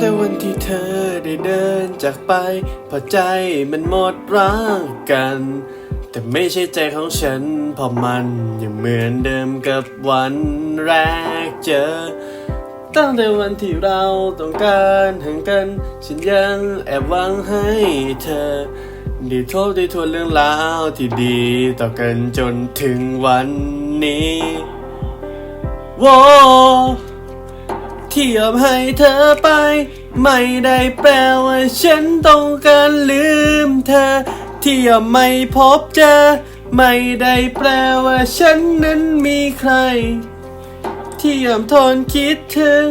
แต่วันที่เธอได้เดินจากไป พอใจมันหมดรักกัน แต่ไม่ใช่ใจของฉันเพราะมันยังเหมือนเดิมกับวันแรกเจอ ตั้งแต่วันที่เราต้องการห่างกัน ฉันยังแอบหวังให้เธอได้ทบได้ทวนเรื่องราวที่ดีต่อกันจนถึงวันนี้ โว ที่ยอมให้เธอไป ไม่ได้แปลว่าฉันต้องการลืมเธอ ที่ยอมไม่พบเจอ ไม่ได้แปลว่าฉันนั้นมีใคร ที่ยอมทนคิดถึง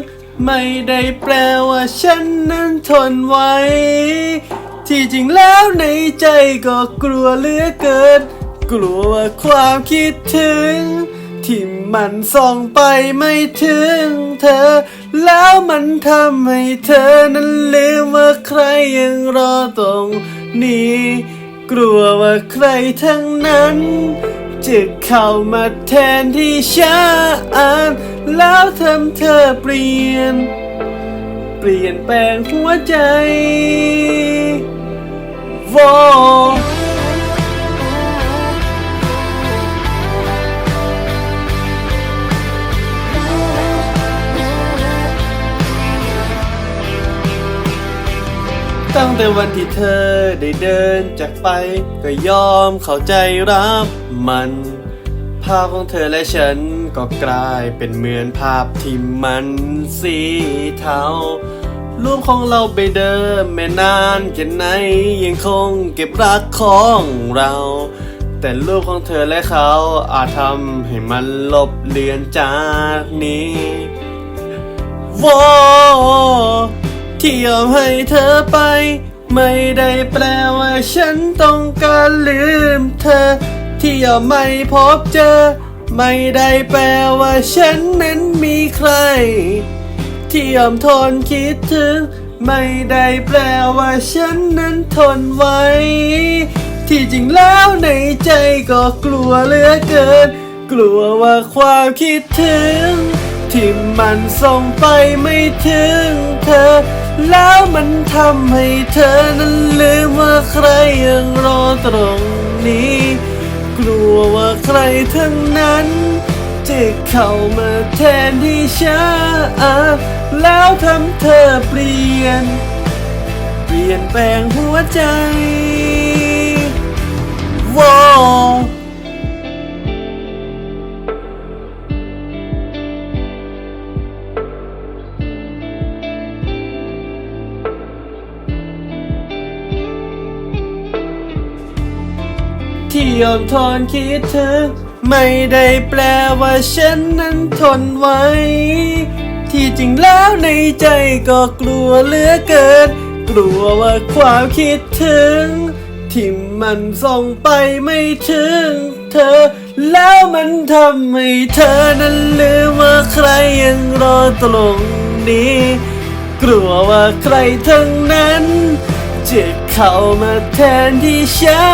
ไม่ได้แปลว่าฉันนั้นทนไว้ ที่จริงแล้วในใจก็กลัวเหลือเกิน กลัวว่าความคิดถึงที่มันส่องไปไม่ถึงเธอ แล้วมันทำให้เธอนั้นลืมว่าใครยังรอตรงนี้ กลัวว่าใครทั้งนั้น จะเข้ามาแทนที่ฉันแล้วทำเธอเปลี่ยน เปลี่ยนแปลงหัวใจโว ตั้งแต่วันที่เธอได้เดินจากไป ก็ยอมเข้าใจรับมัน ภาพของเธอและฉันก็กลายเป็นเหมือนภาพที่มันสีเทารูปของเราไปเดิมแม่นานแค่ไหนยังคงเก็บรักของเรา แต่รูปของเธอและเขาอาจทำให้มันลบเลือนจากนี้โว ที่ยอมให้เธอไป ไม่ได้แปลว่าฉันต้องการลืมเธอ ที่ยอมไม่พบเจอ ไม่ได้แปลว่าฉันนั้นมีใคร ที่ยอมทนคิดถึง ไม่ได้แปลว่าฉันนั้นทนไว้ ที่จริงแล้วในใจก็กลัวเหลือเกิน กลัวว่าความคิดถึง ที่มันส่งไปไม่ถึงเธอ แล้วมันทำให้เธอนั้นลืมว่าใครยังรอตรงนี้ กลัวว่าใครทั้งนั้น จะเข้ามาแทนที่ฉันแล้วทำเธอเปลี่ยน เปลี่ยนแปลงหัวใจวอ ที่ยอมทนคิดถึงไม่ได้แปลว่าฉันนั้นทนไว้ ที่จริงแล้วในใจก็กลัวเหลือเกิน กลัวว่าความคิดถึง ที่มันส่งไปไม่ถึงเธอ แล้วมันทำให้เธอนั้นลืมว่าใครยังรอตรงนี้ กลัวว่าใครทั้งนั้นเจะ เข้ามาแทนที่ฉั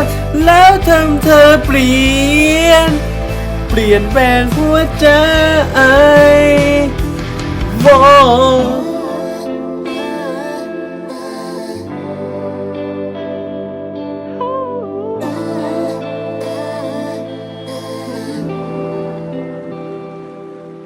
นแล้วทำเธอเปลี่ยน เปลี่ยนแปลงหัวใจ ว